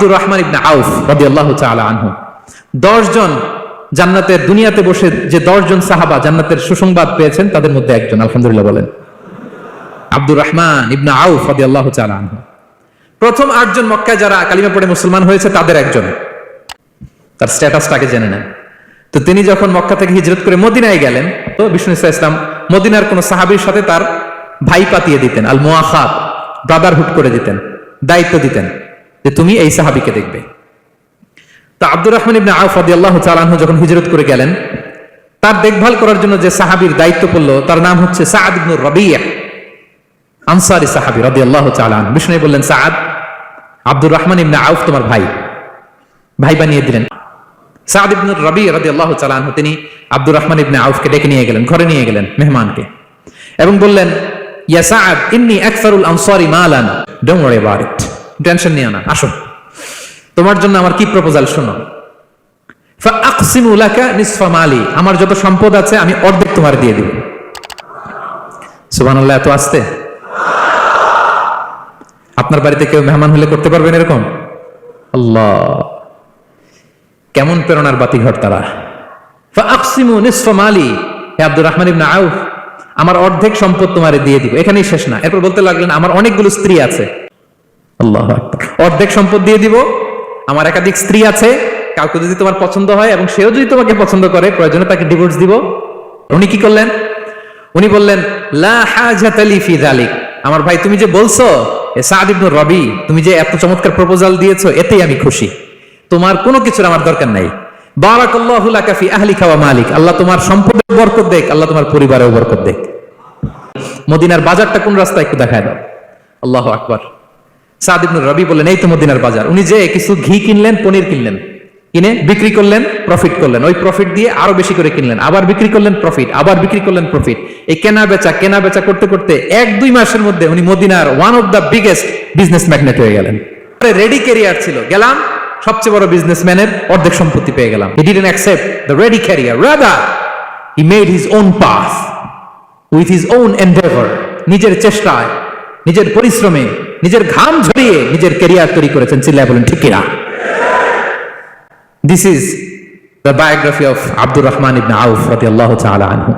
আব্দুর রহমান ইবনে আউফ রাদিয়াল্লাহু তাআলা আনহু। 10 জন জান্নাতের দুনিয়াতে বসে যে 10 জন সাহাবা জান্নাতের সুসংবাদ পেয়েছেন, তাদের মধ্যে একজন, আলহামদুলিল্লাহ বলেন। আব্দুর রহমান ইবনে আউফ রাদিয়াল্লাহু তাআলা আনহু। প্রথম আটজন মক্কায় যারা কালিমা পড়ে মুসলমান হয়েছে, তাদের একজন। তার স্ট্যাটাসটাকে জেনে নেন। তো তিনি যখন মক্কা থেকে হিজরত করে মদিনায় গেলেন, তো বিষ্ণু ইসা ইসলাম মদিনার কোন সাহাবীর সাথে তার ভাই পাতিয়ে দিতেন আল মোয়াখাত ব্রাদারহুড করে দিতেন, দায়িত্ব দিতেন। যে তুমি এই সাহাবীকে দেখবে। তা আব্দুর রহমান ইবনে আউফ রাদিয়াল্লাহু তাআলা আনহু যখন হিজরত করে গেলেন, তার দেখভাল করার জন্য যে সাহাবীর দায়িত্ব পড়ল, তার নাম হচ্ছে সাআদ ইবনে রাবিয়া, আনসারি সাহাবী রাদিয়াল্লাহু তাআলা আনহু। বিষ্ণু বললেন, সাআদ, আব্দুর রহমান ইবনে আউফ তোমার ভাই। ভাই বানিয়ে দিলেন। সাদ ইবনুর রবি রাদিয়াল্লাহু তাআলা আনহু, তিনি আব্দুর রহমান ইবনে আউফকে ডেকে নিয়ে গেলেন, ঘরে নিয়ে গেলেন মেহমানকে এবং বললেন, ইয়া সাআদ, ইন্নী আকসারুল আনসারি Malan don't worry about it tension নিও না আসো তোমার জন্য আমার কি প্রপোজাল শোনো। আমার যত সম্পদ আছে আমি অর্ধেক তোমার দিয়ে দিব। সুবহানাল্লাহ, এত আসতে? আপনার বাড়িতে কেউ মেহমান হলে করতে পারবেন এরকম? আল্লাহ। কেমন প্রেরণার বাতিঘর তারা। ফাকসিমু নিসফা মালি, হে আব্দুর রহমান ইবনে আউফ, আমার অর্ধেক সম্পদ তোমারে দিয়ে দিব। এখানেই শেষ না। এরপর বলতে লাগলেন, আমার অনেকগুলো স্ত্রী আছে। আল্লাহ অর্ধেক সম্পদ দিয়ে দিব, আমার একাধিক স্ত্রী আছে, কাউকে যদি তোমার পছন্দ হয় এবং সেও যদি তোমাকে পছন্দ করে, প্রয়োজনে তাকে ডিভোর্স দিব। উনি কি করলেন? উনি বললেন আমার ভাই, তুমি যে বলছো রবি, তুমি যে এত চমৎকার প্রপোজাল দিয়েছ, এতেই আমি খুশি। তোমার কোনো কিছুর আমার দরকার নাই। মালিক। আল্লাহ তোমার সম্পদে বরকত দেখ, আল্লাহ তোমার পরিবারেও বরকত দেখ। মদিনার বাজারটা কোন রাস্তায় একটু দেখায় দাও। আল্লাহু আকবার। সাদ ইবনে রবি বললেন, এই তো মদিনার বাজার। উনি যে কিছু ঘি কিনলেন, পনির কিনলেন, কিনে বিক্রি করলেন প্রফিট করলেন। ওই প্রফিট দিয়ে আরও বেশি করে কিনলেন, আবার বিক্রি করলেন প্রফিট আবার বিক্রি করলেন প্রফিট এই কেনা বেচা কেনা বেচা করতে করতে এক, দুই মাসের মধ্যে উনি মদিনার one of the biggest business magnate হয়ে গেলেন। রেডি ক্যারিয়ার ছিল, গেলাম, সবচেয়ে বড় বিজনেসম্যানের অর্ধেক সম্পত্তি পেয়ে গেলাম। He didn't accept the ready career rather he made his own path with his own endeavour নিজের চেষ্টায়, নিজের পরিশ্রমে নিজের ঘাম ঝরিয়ে নিজের ক্যারিয়ার তৈরি করেছেন, চিল্লায় বলেন, ঠিক কিনা? This is the biography of Abdur Rahman ibn Auf রাদিয়াল্লাহু তাআলা আনহু